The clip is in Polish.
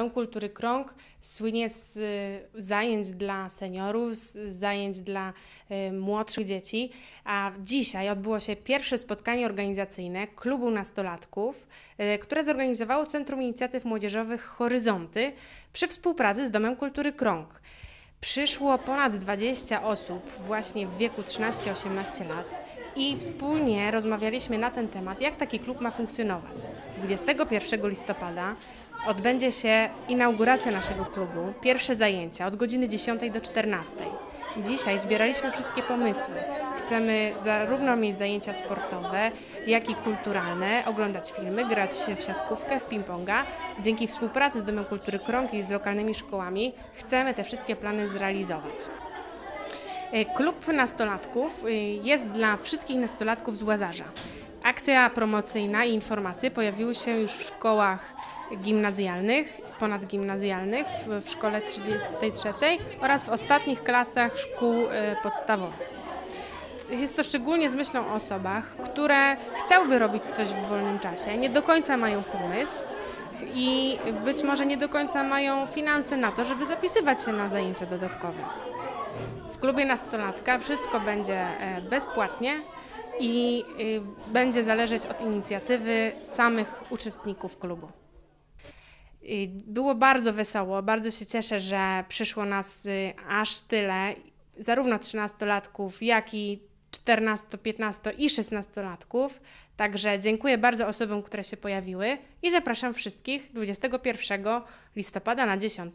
Dom Kultury Krąg słynie z y, zajęć dla seniorów, z zajęć dla y, młodszych dzieci, a dzisiaj odbyło się pierwsze spotkanie organizacyjne klubu nastolatków, y, które zorganizowało Centrum Inicjatyw Młodzieżowych Horyzonty przy współpracy z Domem Kultury Krąg. Przyszło ponad 20 osób właśnie w wieku 13-18 lat i wspólnie rozmawialiśmy na ten temat, jak taki klub ma funkcjonować. 21 listopada odbędzie się inauguracja naszego klubu, pierwsze zajęcia od godziny 10 do 14. Dzisiaj zbieraliśmy wszystkie pomysły. Chcemy zarówno mieć zajęcia sportowe, jak i kulturalne, oglądać filmy, grać w siatkówkę, w ping-ponga. Dzięki współpracy z Domem Kultury Krągi i z lokalnymi szkołami chcemy te wszystkie plany zrealizować. E, klub nastolatków e, jest dla wszystkich nastolatków z Łazarza. Akcja promocyjna i informacje pojawiły się już w szkołach gimnazjalnych, ponadgimnazjalnych w, w szkole 33 oraz w ostatnich klasach szkół e, podstawowych. Jest to szczególnie z myślą o osobach, które chciałyby robić coś w wolnym czasie, nie do końca mają pomysł i być może nie do końca mają finanse na to, żeby zapisywać się na zajęcia dodatkowe. W klubie nastolatka wszystko będzie e, bezpłatnie i y, będzie zależeć od inicjatywy samych uczestników klubu. Było bardzo wesoło, bardzo się cieszę, że przyszło nas y, aż tyle, zarówno 13-latków, jak i 14, 15 i 16-latków. Także dziękuję bardzo osobom, które się pojawiły i zapraszam wszystkich 21 listopada na 10.